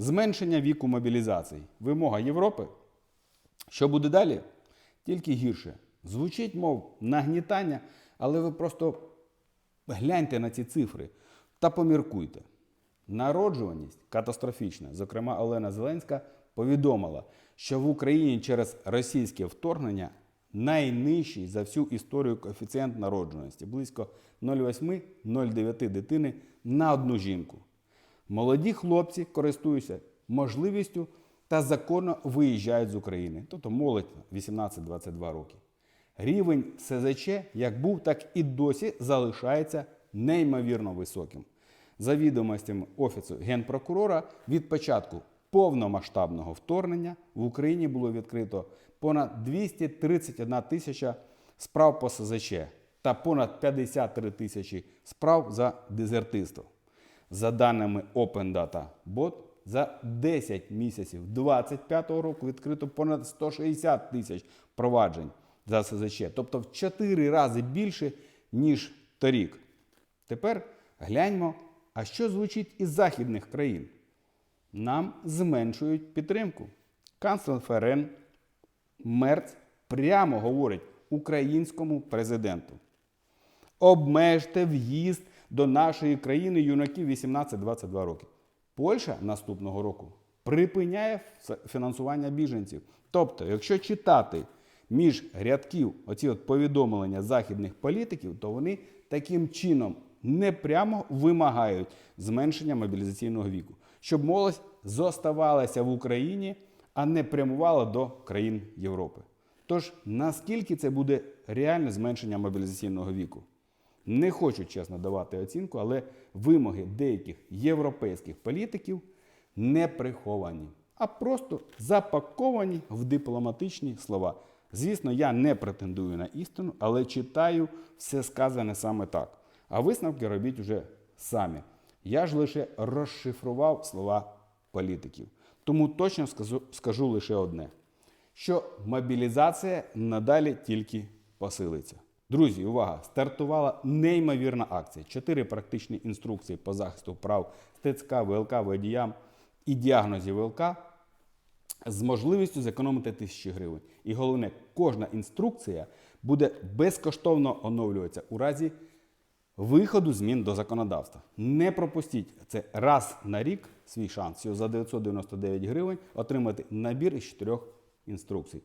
Зменшення віку мобілізації. Вимога Європи. Що буде далі? Тільки гірше. Звучить, мов нагнітання, але ви просто гляньте на ці цифри та поміркуйте. Народжуваність катастрофічна. Зокрема, Олена Зеленська повідомила, що в Україні через російське вторгнення найнижчий за всю історію коефіцієнт народжуваності близько 0,8-0,9 дитини на одну жінку. Молоді хлопці користуються можливістю та законно виїжджають з України, тобто молодь 18-22 роки. Рівень СЗЧ як був, так і досі залишається неймовірно високим. За відомостями Офісу генпрокурора, від початку повномасштабного вторгнення в Україні було відкрито понад 231 тисяча справ по СЗЧ та понад 53 тисячі справ за дезертирство. За даними Open Data Bot, за 10 місяців 2025 року відкрито понад 160 тисяч проваджень за СЗЧ, тобто в 4 рази більше, ніж торік. Тепер гляньмо, а що звучить із західних країн. Нам зменшують підтримку. Канцлер ФРН Мерц прямо говорить українському президенту. Обмежте в'їзд до нашої країни юнаків 18-22 роки. Польща наступного року припиняє фінансування біженців. Тобто, якщо читати між рядків оці от повідомлення західних політиків, то вони таким чином непрямо вимагають зменшення мобілізаційного віку, щоб молодь зоставалася в Україні, а не прямувала до країн Європи. Тож наскільки це буде реальне зменшення мобілізаційного віку? Не хочу чесно давати оцінку, але вимоги деяких європейських політиків не приховані, а просто запаковані в дипломатичні слова. Звісно, я не претендую на істину, але читаю все сказане саме так. А висновки робіть уже самі. Я ж лише розшифрував слова політиків. Тому точно скажу, скажу лише одне: що мобілізація надалі тільки посилиться. Друзі, увага! Стартувала неймовірна акція. Чотири практичні інструкції по захисту прав ТЦК, ВЛК, водіям і діагнозів ВЛК з можливістю зекономити тисячі гривень. І головне, кожна інструкція буде безкоштовно оновлюватися у разі виходу змін до законодавства. Не пропустіть це раз на рік свій шанс за 999 гривень отримати набір із чотирьох інструкцій.